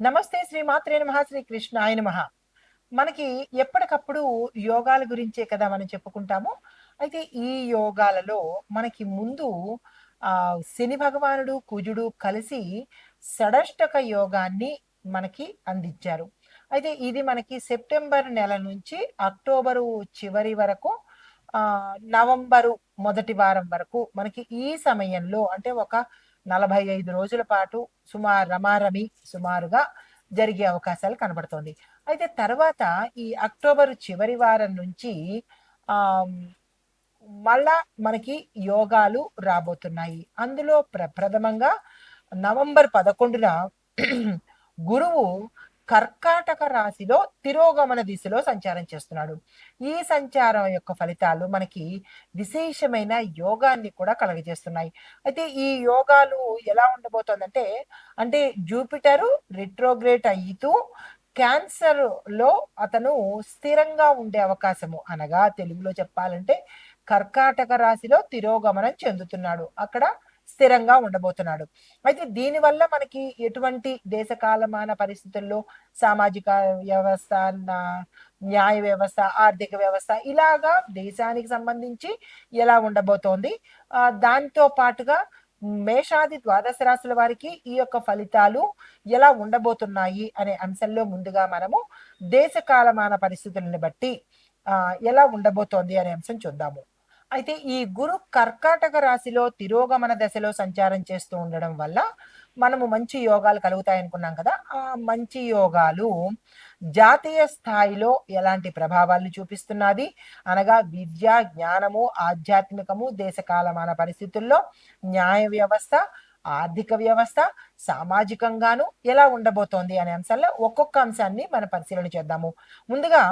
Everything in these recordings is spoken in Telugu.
నమస్తే శ్రీ మాత్రే నమ శ్రీ కృష్ణ ఆయన మహా మనకి ఎప్పటికప్పుడు యోగాల గురించే కదా మనం చెప్పుకుంటాము. అయితే ఈ యోగాలలో మనకి ముందు ఆ శని భగవానుడు కుజుడు కలిసి షడష్టక యోగాన్ని మనకి అందించారు. అయితే ఇది మనకి సెప్టెంబర్ నెల నుంచి అక్టోబరు చివరి వరకు ఆ నవంబరు మొదటి వారం వరకు మనకి ఈ సమయంలో అంటే ఒక నలభై ఐదు రోజుల పాటు సుమారు రమారమి సుమారుగా జరిగే అవకాశాలు కనబడుతోంది. అయితే తర్వాత ఈ అక్టోబర్ చివరి వారం నుంచి ఆ మళ్ళా మనకి యోగాలు రాబోతున్నాయి. అందులో ప్ర ప్రథమంగా నవంబర్ పదకొండున గురువు కర్కాటక రాశిలో తిరోగమన దిశలో సంచారం చేస్తున్నాడు. ఈ సంచారం యొక్క ఫలితాలు మనకి విశేషమైన యోగాన్ని కూడా కలగజేస్తున్నాయి. అయితే ఈ యోగాలు ఎలా ఉండబోతోందంటే అంటే జూపిటరు రిట్రోగ్రేట్ అయితూ క్యాన్సర్లో అతను స్థిరంగా ఉండే అవకాశము. అనగా తెలుగులో చెప్పాలంటే కర్కాటక రాశిలో తిరోగమనం చెందుతున్నాడు. అక్కడ స్థిరంగా ఉండబోతున్నాడు. అయితే దీనివల్ల మనకి ఎటువంటి దేశకాలమాన పరిస్థితుల్లో సామాజిక వ్యవస్థ న్యాయ వ్యవస్థ ఆర్థిక వ్యవస్థ ఇలాగా దేశానికి సంబంధించి ఎలా ఉండబోతోంది? దాంతో పాటుగా మేషాది ద్వాదశ రాశుల వారికి ఈ యొక్క ఫలితాలు ఎలా ఉండబోతున్నాయి అనే అంశంలో ముందుగా మనము దేశ కాలమాన పరిస్థితులను బట్టి ఎలా ఉండబోతోంది అనే అంశం చూద్దాము. అయితే ఈ గురు కర్కాటక రాశిలో తిరోగమన దశలో సంచారం చేస్తూ ఉండడం వల్ల మనము మంచి యోగాలు కలుగుతాయి అనుకున్నాం కదా ఆ మంచి యోగాలు జాతీయ స్థాయిలో ఎలాంటి ప్రభావాలను చూపిస్తున్నది? అనగా విద్య జ్ఞానము ఆధ్యాత్మికము దేశకాలమాన పరిస్థితుల్లో న్యాయ వ్యవస్థ ఆర్థిక వ్యవస్థ సామాజికంగాను ఎలా ఉండబోతోంది అనే అంశాల్లో ఒక్కొక్క అంశాన్ని మనం పరిశీలన చేద్దాము. ముందుగా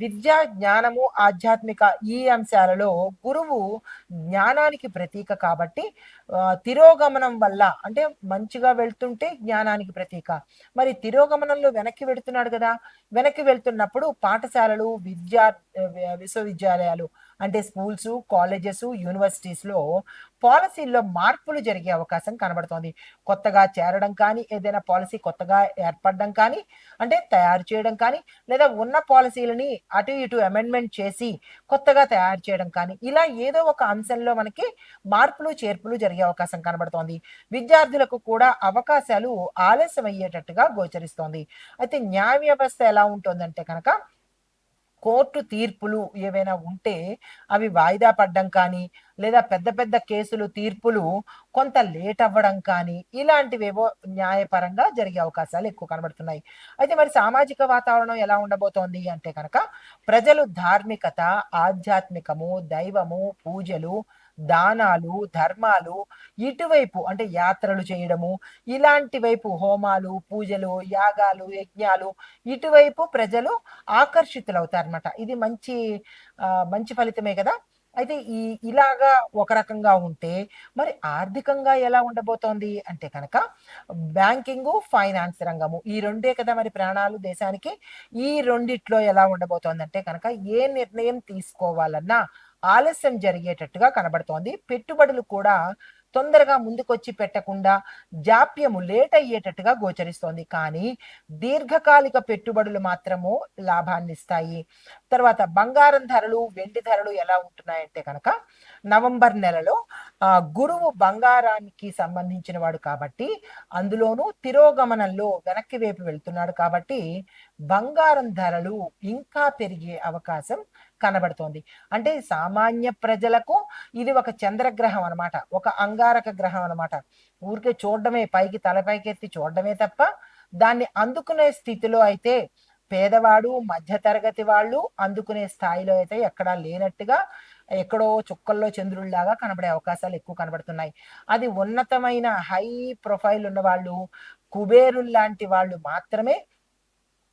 విద్య జ్ఞానము ఆధ్యాత్మిక ఈ అంశాలలో గురువు జ్ఞానానికి ప్రతీక కాబట్టి తిరోగమనం వల్ల అంటే మంచిగా వెళ్తుంటే జ్ఞానానికి ప్రతీక. మరి తిరోగమనంలో వెనక్కి వెళుతున్నాడు కదా వెనక్కి వెళ్తున్నప్పుడు పాఠశాలలు విద్యా విశ్వవిద్యాలయాలు అంటే స్కూల్స్ కాలేజెస్ యూనివర్సిటీస్లో పాలసీల్లో మార్పులు జరిగే అవకాశం కనబడుతోంది. కొత్తగా చేరడం కానీ ఏదైనా పాలసీ కొత్తగా ఏర్పడడం కానీ అంటే తయారు చేయడం కానీ లేదా ఉన్న పాలసీ పాలసీలని అటు ఇటు అమెండ్మెంట్ చేసి కొత్తగా తయారు చేయడం కానీ ఇలా ఏదో ఒక అంశంలో మనకి మార్పులు చేర్పులు జరిగే అవకాశం కనబడుతోంది. విద్యార్థులకు కూడా అవకాశాలు ఆలస్యం అయ్యేటట్టుగా గోచరిస్తోంది. అయితే న్యాయ వ్యవస్థ ఎలా ఉంటుందంటే కనుక కోర్టు తీర్పులు ఏవైనా ఉంటే అవి వాయిదా పడ్డం కానీ లేదా పెద్ద పెద్ద కేసులు తీర్పులు కొంత లేట్ అవ్వడం కానీ ఇలాంటివేవో న్యాయపరంగా జరిగే అవకాశాలు ఎక్కువ కనబడుతున్నాయి. అయితే మరి సామాజిక వాతావరణం ఎలా ఉండబోతోంది అంటే కనుక ప్రజలు ధార్మికత ఆధ్యాత్మికము దైవము పూజలు దానాలు ధర్మాలు ఇటువైపు అంటే యాత్రలు చేయడము ఇలాంటి వైపు హోమాలు పూజలు యాగాలు యజ్ఞాలు ఇటువైపు ప్రజలు ఆకర్షితులవుతారనమాట ఇది మంచి మంచి ఫలితమే కదా. అయితే ఈ ఇలాగా ఒక రకంగా ఉంటే మరి ఆర్థికంగా ఎలా ఉండబోతోంది? అంటే కనుక బ్యాంకింగ్ ఫైనాన్స్ రంగము ఈ రెండే కదా మరి ప్రాణాలు దేశానికి. ఈ రెండిట్లో ఎలా ఉండబోతోంది అంటే కనుక ఏ నిర్ణయం తీసుకోవాలన్నా ఆలస్యం జరిగేటట్టుగా కనబడుతోంది. పెట్టుబడులు కూడా తొందరగా ముందుకొచ్చి పెట్టకుండా జాప్యము లేట్ అయ్యేటట్టుగా గోచరిస్తోంది. కానీ దీర్ఘకాలిక పెట్టుబడులు మాత్రము లాభాన్ని ఇస్తాయి. తర్వాత బంగారం ధరలు వెండి ధరలు ఎలా ఉంటున్నాయంటే కనుక నవంబర్ నెలలో గురువు బంగారానికి సంబంధించిన వాడు కాబట్టి అందులోనూ తిరోగమనంలో వెనక్కి వైపు వెళ్తున్నాడు కాబట్టి బంగారం ధరలు ఇంకా పెరిగే అవకాశం కనబడుతోంది. అంటే సామాన్య ప్రజలకు ఇది ఒక చంద్రగ్రహం అనమాట ఒక అంగారక గ్రహం అనమాట ఊరికే చూడడమే పైకి తలపైకెత్తి చూడడమే తప్ప దాన్ని అందుకునే స్థితిలో అయితే పేదవాడు మధ్యతరగతి వాళ్ళు అందుకునే స్థాయిలో అయితే ఎక్కడా లేనట్టుగా ఎక్కడో చుక్కల్లో చంద్రుల్లాగా కనబడే అవకాశాలు ఎక్కువ కనబడుతున్నాయి. అది ఉన్నతమైన హై ప్రొఫైల్ ఉన్న వాళ్ళు కుబేరుల్లాంటి వాళ్ళు మాత్రమే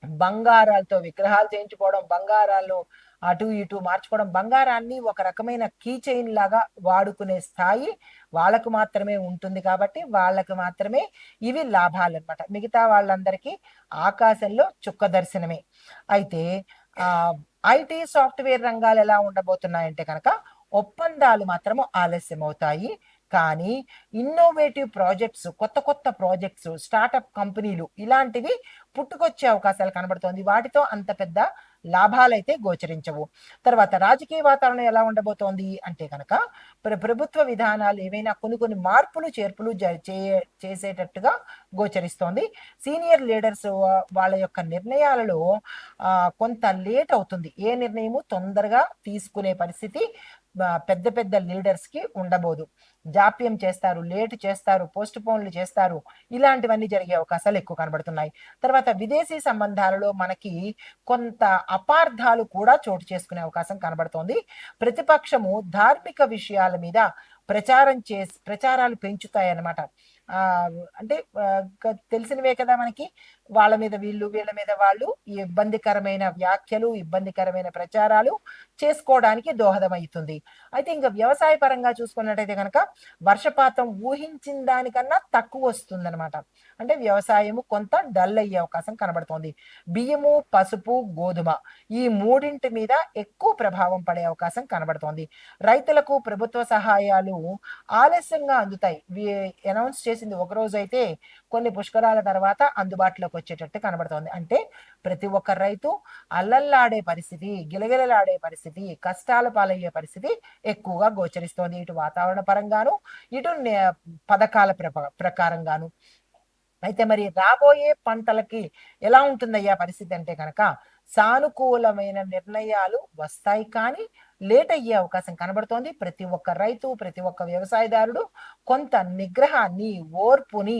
బంగారాలతో విగ్రహాలు చేయించుకోవడం బంగారాలు అటు ఇటు మార్చుకోవడం బంగారాన్ని ఒక రకమైన కీ చైన్ లాగా వాడుకునే స్థాయి వాళ్ళకు మాత్రమే ఉంటుంది కాబట్టి వాళ్ళకు మాత్రమే ఇవి లాభాలు అనమాట మిగతా వాళ్ళందరికీ ఆకాశంలో చుక్క దర్శనమే. అయితే ఆ ఐటీ సాఫ్ట్వేర్ రంగాలు ఎలా ఉండబోతున్నాయంటే కనుక ఒప్పందాలు మాత్రము ఆలస్యం అవుతాయి కానీ ఇన్నోవేటివ్ ప్రాజెక్ట్స్ కొత్త కొత్త ప్రాజెక్ట్స్ స్టార్టప్ కంపెనీలు ఇలాంటివి పుట్టుకొచ్చే అవకాశాలు కనబడుతోంది. వాటితో అంత పెద్ద లాభాలైతే గోచరించవు. తర్వాత రాజకీయ వాతావరణం ఎలా ఉండబోతోంది అంటే కనుక ప్ర ప్రభుత్వ విధానాలు ఏవైనా కొన్ని కొన్ని మార్పులు చేర్పులు చేసేటట్టుగా గోచరిస్తోంది. సీనియర్ లీడర్స్ వాళ్ళ యొక్క నిర్ణయాలలో కొంత లేట్ అవుతుంది. ఏ నిర్ణయము తొందరగా తీసుకునే పరిస్థితి పెద్ద పెద్ద లీడర్స్కి ఉండబోదు. జాప్యం చేస్తారు లేట్ చేస్తారు పోస్ట్ పోన్లు చేస్తారు. ఇలాంటివన్నీ జరిగే అవకాశాలు ఎక్కువ కనబడుతున్నాయి. తర్వాత విదేశీ సంబంధాలలో మనకి కొంత అపార్థాలు కూడా చోటు చేసుకునే అవకాశం కనబడుతోంది. ప్రతిపక్షము ధార్మిక విషయాల మీద ప్రచారం చేసి ప్రచారాలు పెంచుతాయి అన్నమాట అంటే తెలిసినవే కదా మనకి? వాళ్ళ మీద వీళ్ళు వీళ్ళ మీద వాళ్ళు ఇబ్బందికరమైన వ్యాఖ్యలు ఇబ్బందికరమైన ప్రచారాలు చేసుకోవడానికి దోహదమవుతుంది. అయితే ఇంకా వ్యవసాయ పరంగా చూసుకున్నట్టయితే కనుక వర్షపాతం ఊహించిన దానికన్నా తక్కువ వస్తుందన్నమాట. అంటే వ్యవసాయము కొంత డల్ అయ్యే అవకాశం కనబడుతోంది. బియ్యము పసుపు గోధుమ ఈ మూడింటి మీద ఎక్కువ ప్రభావం పడే అవకాశం కనబడుతోంది. రైతులకు ప్రభుత్వ సహాయాలు ఆలస్యంగా అందుతాయి. అనౌన్స్ చేసింది ఒక రోజు అయితే కొన్ని పుష్కరాల తర్వాత అందుబాటులోకి వచ్చేటట్టు కనబడుతోంది. అంటే ప్రతి ఒక్క రైతు అల్లల్లాడే పరిస్థితి గిలగిలలాడే పరిస్థితి కష్టాల పాలయ్యే పరిస్థితి ఎక్కువగా గోచరిస్తోంది. ఇటు వాతావరణ పరంగాను ఇటు పథకాల ప్రకారంగాను. అయితే మరి రాబోయే పంటలకి ఎలా ఉంటుందయ్యా పరిస్థితి అంటే కనుక సానుకూలమైన నిర్ణయాలు వస్తాయి కానీ లేట్ అయ్యే అవకాశం కనబడుతోంది. ప్రతి ఒక్క రైతు ప్రతి ఒక్క వ్యవసాయదారుడు కొంత నిగ్రహాన్ని ఓర్పుని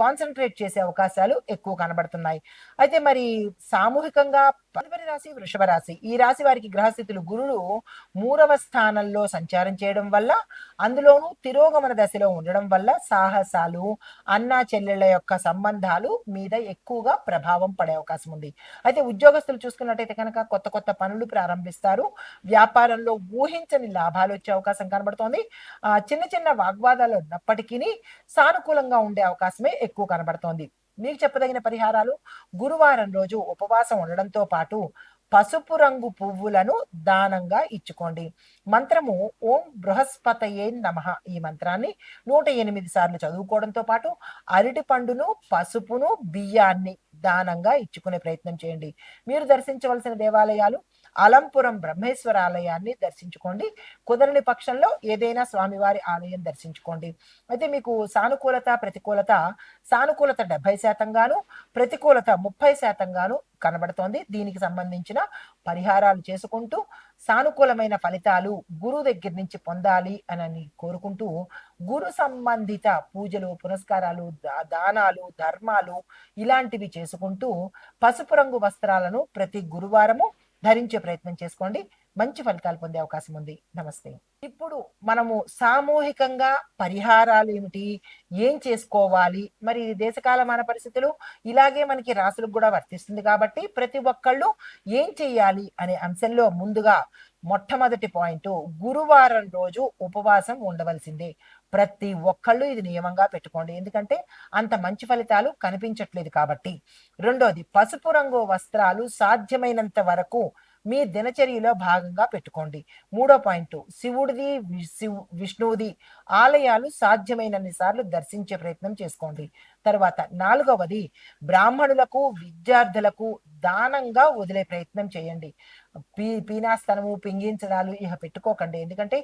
కాన్సన్ట్రేట్ చేసే అవకాశాలు ఎక్కువ కనబడుతున్నాయి. అయితే మరి సామూహికంగా తదుపరి రాశి వృషభ రాశి ఈ రాశి వారికి గ్రహస్థితులు గురుడు మూడవ స్థానంలో సంచారం చేయడం వల్ల అందులోనూ తిరోగమన దశలో ఉండడం వల్ల సాహసాలు అన్న చెల్లెళ్ళ యొక్క సంబంధాలు మీద ఎక్కువగా ప్రభావం పడే అవకాశం ఉంది. అయితే ఉద్యోగస్తులు చూసుకున్నట్టయితే కనుక కొత్త కొత్త పనులు ప్రారంభిస్తారు. వ్యాపారంలో ఊహించని లాభాలు వచ్చే అవకాశం కనబడుతోంది. చిన్న చిన్న వాగ్వాదాలు ఉన్నప్పటికీ సానుకూలంగా ఉండే అవకాశం ఉపవాసమే ఎక్కువ కనబడుతోంది. మీకు చెప్పదగిన పరిహారాలు? గురువారం రోజు ఉపవాసం ఉండడంతో పాటు పసుపు రంగు పువ్వులను దానంగా ఇచ్చుకోండి. మంత్రము ఓం బృహస్పతయే నమ ఈ మంత్రాన్ని నూట ఎనిమిది సార్లు చదువుకోవడంతో పాటు అరటి పండును పసుపును బియ్యాన్ని దానంగా ఇచ్చుకునే ప్రయత్నం చేయండి. మీరు దర్శించవలసిన దేవాలయాలు? అలంపురం బ్రహ్మేశ్వర ఆలయాన్ని దర్శించుకోండి. కుదరని పక్షంలో ఏదైనా స్వామివారి ఆలయం దర్శించుకోండి. అయితే మీకు సానుకూలత ప్రతికూలత సానుకూలత డెబ్బై శాతంగాను ప్రతికూలత ముప్పై శాతంగాను కనబడుతోంది. దీనికి సంబంధించిన పరిహారాలు చేసుకుంటూ సానుకూలమైన ఫలితాలు గురువు దగ్గర నుంచి పొందాలి అని కోరుకుంటూ గురు సంబంధిత పూజలు పురస్కారాలు దానాలు ధర్మాలు ఇలాంటివి చేసుకుంటూ పసుపు రంగు వస్త్రాలను ప్రతి గురువారము ధరించే ప్రయత్నం చేసుకోండి. మంచి ఫలితాలు పొందే అవకాశం ఉంది. నమస్తే. ఇప్పుడు మనము సామూహికంగా పరిహారాలు ఏమిటి? ఏం చేసుకోవాలి? మరి దేశకాల మన పరిస్థితులు ఇలాగే మనకి రాసులకు కూడా వర్తిస్తుంది కాబట్టి ప్రతి ఒక్కళ్ళు ఏం చెయ్యాలి అనే అంశంలో ముందుగా మొట్టమొదటి పాయింట్ గురువారం రోజు ఉపవాసం ఉండవలసిందే. ప్రతి ఒక్కళ్ళు ఇది నియమంగా పెట్టుకోండి. ఎందుకంటే అంత మంచి ఫలితాలు కనిపించట్లేదు కాబట్టి. రెండోది పసుపు రంగు వస్త్రాలు సాధ్యమైనంత వరకు మీ దినచర్యలో భాగంగా పెట్టుకోండి. మూడో పాయింట్ శివుడిది విష్ణువుది ఆలయాలు సాధ్యమైనన్ని సార్లు దర్శించే ప్రయత్నం చేసుకోండి. తర్వాత నాలుగవది బ్రాహ్మణులకు విద్యార్థులకు దానంగా వదిలే ప్రయత్నం చేయండి. పీ పీనాస్తనము పింగించడాలు ఇక పెట్టుకోకండి. ఎందుకంటే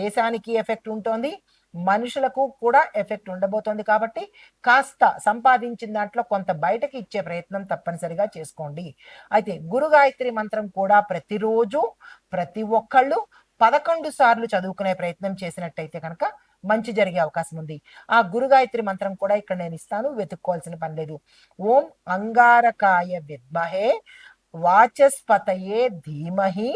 దేశానికి ఎఫెక్ట్ ఉంటుంది మనుషులకు కూడా ఎఫెక్ట్ ఉండబోతోంది కాబట్టి కాస్త సంపాదించిన దాంట్లో కొంత బయటకి ఇచ్చే ప్రయత్నం తప్పనిసరిగా చేసుకోండి. అయితే గురుగాయత్రి మంత్రం కూడా ప్రతిరోజు ప్రతి ఒక్కళ్ళు పదకొండు సార్లు చదువుకునే ప్రయత్నం చేసినట్టయితే కనుక మంచి జరిగే అవకాశం ఉంది. ఆ గురుగాయత్రి మంత్రం కూడా ఇక్కడ నేను ఇస్తాను. వెతుక్కోవాల్సిన పని లేదు. ఓం అంగారకాయ విద్మహే వాచస్పతయే ధీమహి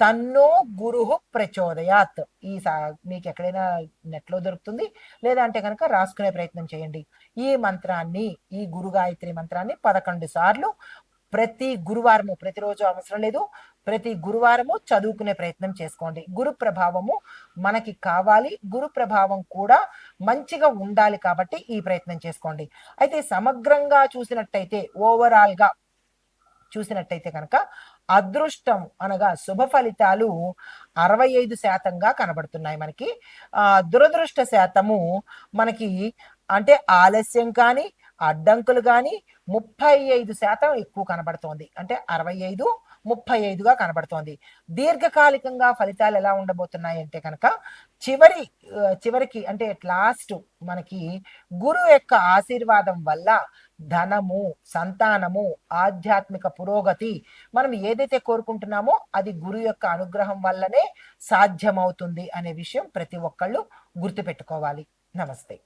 తన్నో గురు ప్రచోదయాత్. ఈ సా మీకు ఎక్కడైనా నెట్లో దొరుకుతుంది. లేదంటే కనుక రాసుకునే ప్రయత్నం చేయండి. ఈ మంత్రాన్ని ఈ గురు గాయత్రి మంత్రాన్ని పదకొండు సార్లు ప్రతి గురువారము ప్రతిరోజు అవసరం లేదు. ప్రతి గురువారము చదువుకునే ప్రయత్నం చేసుకోండి. గురు ప్రభావము మనకి కావాలి. గురు ప్రభావం కూడా మంచిగా ఉండాలి కాబట్టి ఈ ప్రయత్నం చేసుకోండి. అయితే సమగ్రంగా చూసినట్టయితే ఓవరాల్గా చూసినట్టయితే కనుక అదృష్టం అనగా శుభ ఫలితాలు అరవై ఐదు శాతంగా కనబడుతున్నాయి మనకి. ఆ దురదృష్ట శాతము మనకి అంటే ఆలస్యం కానీ అడ్డంకులు కానీ ముప్పై ఐదు శాతం ఎక్కువ కనబడుతోంది. అంటే అరవై ఐదు ముప్పై ఐదుగా కనబడుతోంది. దీర్ఘకాలికంగా ఫలితాలు ఎలా ఉండబోతున్నాయి అంటే కనుక చివరి చివరికి అంటే లాస్ట్ మనకి గురువు యొక్క ఆశీర్వాదం వల్ల ధనము సంతానము ఆధ్యాత్మిక పురోగతి మనం ఏదైతే కోరుకుంటున్నామో అది గురు యొక్క అనుగ్రహం వల్లనే సాధ్యమవుతుంది అనే విషయం ప్రతి ఒక్కళ్ళు గుర్తుపెట్టుకోవాలి. నమస్తే.